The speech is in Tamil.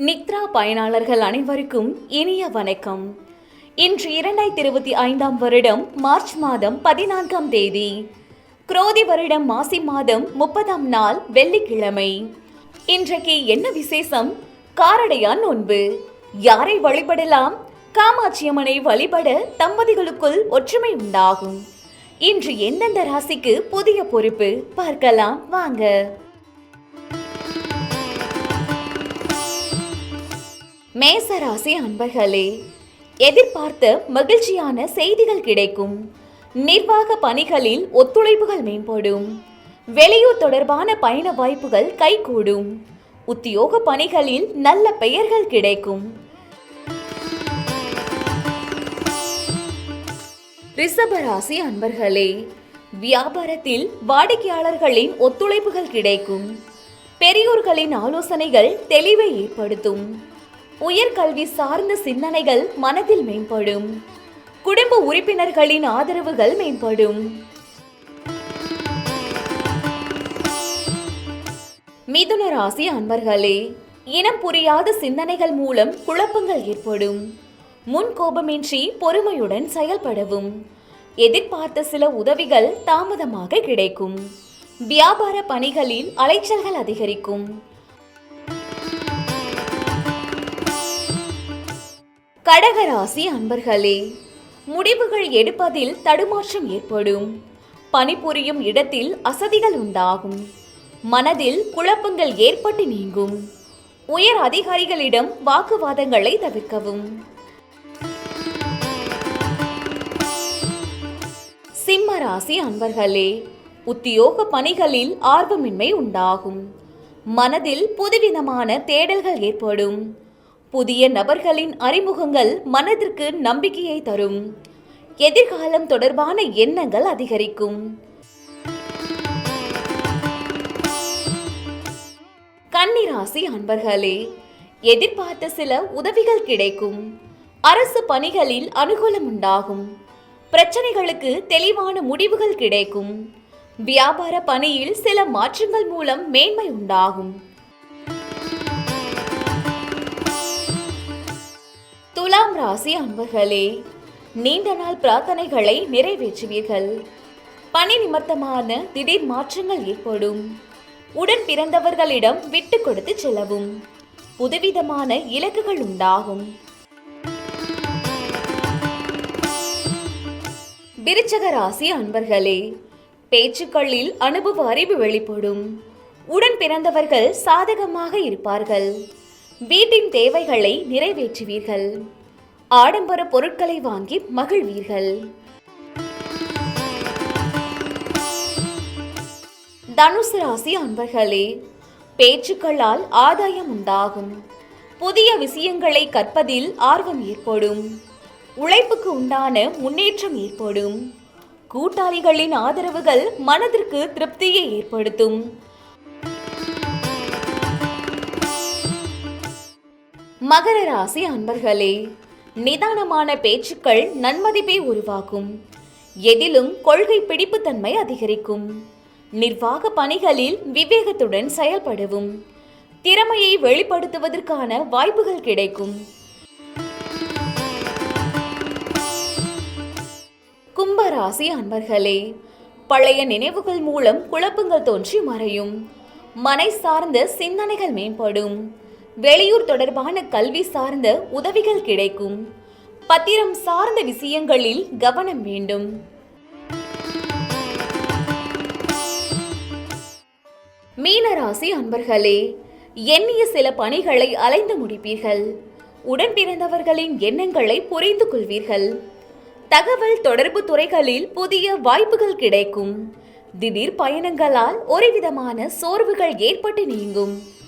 நித்ரா பயனாளர்கள் அனைவருக்கும் இனிய வணக்கம். இன்று இரண்டாயிரத்தி இருபத்தி ஐந்தாம் வருடம் மார்ச் மாதம் பதினான்காம் தேதி. குரோதி வருடம் மாசி மாதம் முப்பதாம் நாள் வெள்ளிக்கிழமை. இன்றைக்கு என்ன விசேஷம்? காரடையான் நோன்பு. யாரை வழிபடலாம்? காமாட்சியம்மனை வழிபட தம்பதிகளுக்குள் ஒற்றுமை உண்டாகும். இன்று எந்தெந்த ராசிக்கு புதிய பொறுப்பு? பார்க்கலாம் வாங்க. மேசராசி அன்பர்களே எதிர்பார்த்த மகிழ்ச்சியான செய்திகள் கிடைக்கும். நிர்வாக பணிகளில் ஒத்துழைப்புகள் மேம்படும். வெளியூர் தொடர்பான பயண வாய்ப்புகள் கைகூடும். உத்தியோக பணிகளில் நல்ல பெயர்கள் கிடைக்கும். ரிஷபராசி அன்பர்களே வியாபாரத்தில் வாடிக்கையாளர்களின் ஒத்துழைப்புகள் கிடைக்கும். பெரியோர்களின் ஆலோசனைகள் தெளிவை ஏற்படுத்தும். உயர்கல்வி சார்ந்த சிந்தனைகள் மனதில் மேம்படும். குடும்ப உறுப்பினர்களின் ஆதரவுகள் மேம்படும். மிதுன ராசி அன்பர்களே இனம் புரியாத சிந்தனைகள் மூலம் குழப்பங்கள் ஏற்படும். முன் கோபமின்றி பொறுமையுடன் செயல்படவும். எதிர்பார்த்த சில உதவிகள் தாமதமாக கிடைக்கும். வியாபார பணிகளில் அலைச்சல்கள் அதிகரிக்கும். கடகராசி அன்பர்களே முடிவுகள் எடுப்பதில் தடுமாற்றம் ஏற்படும். பணிபுரியும் இடத்தில் அசதிகள் உண்டாகும். மனதில் குழப்பங்கள் ஏற்பட்டு நீங்கும். உயர் அதிகாரிகளிடம் வாக்குவாதங்களை தவிர்க்கவும். சிம்ம ராசி அன்பர்களே உத்தியோக பணிகளில் ஆர்வமின்மை உண்டாகும். மனதில் புதுவிதமான தேடல்கள் ஏற்படும். புதிய நபர்களின் அறிமுகங்கள் மனதிற்கு நம்பிக்கையை தரும். எதிர்காலம் தொடர்பான எண்ணங்கள் அதிகரிக்கும். கன்னிராசி அன்பர்களே எதிர்பார்த்த சில உதவிகள் கிடைக்கும். அரசு பணிகளில் அனுகூலம் உண்டாகும். பிரச்சனைகளுக்கு தெளிவான முடிவுகள் கிடைக்கும். வியாபார பணியில் சில மாற்றங்கள் மூலம் மேன்மை உண்டாகும். ராசி அன்பர்களே நீண்ட நாள் பிரார்த்தனைகளை நிறைவேற்றுவீர்கள். பணி நிமித்தமான திடீர் மாற்றங்கள் ஏற்படும். உடன் பிறந்தவர்களிடம் விட்டு கொடுத்து செல்லவும். புதுவிதமான இலக்குகள் உண்டாகும். விருச்சக ராசி அன்பர்களே பேச்சுக்களில் அனுபவ அறிவு வெளிப்படும். உடன் பிறந்தவர்கள் சாதகமாக இருப்பார்கள். வீட்டின் தேவைகளை நிறைவேற்றுவீர்கள். ஆடம்பர பொருட்களை வாங்கி மகிழ்வீர்கள். தனுசு ராசி அன்பர்களே பேச்சுக்களால் ஆதாயம் உண்டாகும். புதிய விஷயங்களை கற்பதில் ஆர்வம் ஏற்படும். உழைப்புக்கு உண்டான முன்னேற்றம் ஏற்படும். கூட்டாளிகளின் ஆதரவுகள் மனதிற்கு திருப்தியை ஏற்படுத்தும். மகர ராசி அன்பர்களே நிதானமான பேச்சுக்கள் நன்மதிப்பை உருவாக்கும். எதிலும் கொள்கை பிடிப்புத்தன்மை அதிகரிக்கும். நிர்வாக பணிகளில் விவேகத்துடன் செயல்படவும். திறமையை வெளிப்படுத்துவதற்கான வாய்ப்புகள் கிடைக்கும். கும்பராசி அன்பர்களே பழைய நினைவுகள் மூலம் குழப்பங்கள் தோன்றி மறையும். மனை சார்ந்த சிந்தனைகள் மேம்படும். வெளியூர் தொடர்பான கல்வி சார்ந்த உதவிகள் கிடைக்கும். பத்திரம் சார்ந்த விஷயங்களில் கவனம் வேண்டும். மீனராசி அன்பர்களே எண்ணிய சில பணிகளை அலைந்து முடிப்பீர்கள். உடன் பிறந்தவர்களின் எண்ணங்களை புரிந்து கொள்வீர்கள். தகவல் தொடர்பு துறைகளில் புதிய வாய்ப்புகள் கிடைக்கும். திடீர் பயணங்களால் ஒருவிதமான சோர்வுகள் ஏற்பட்டு நீங்கும்.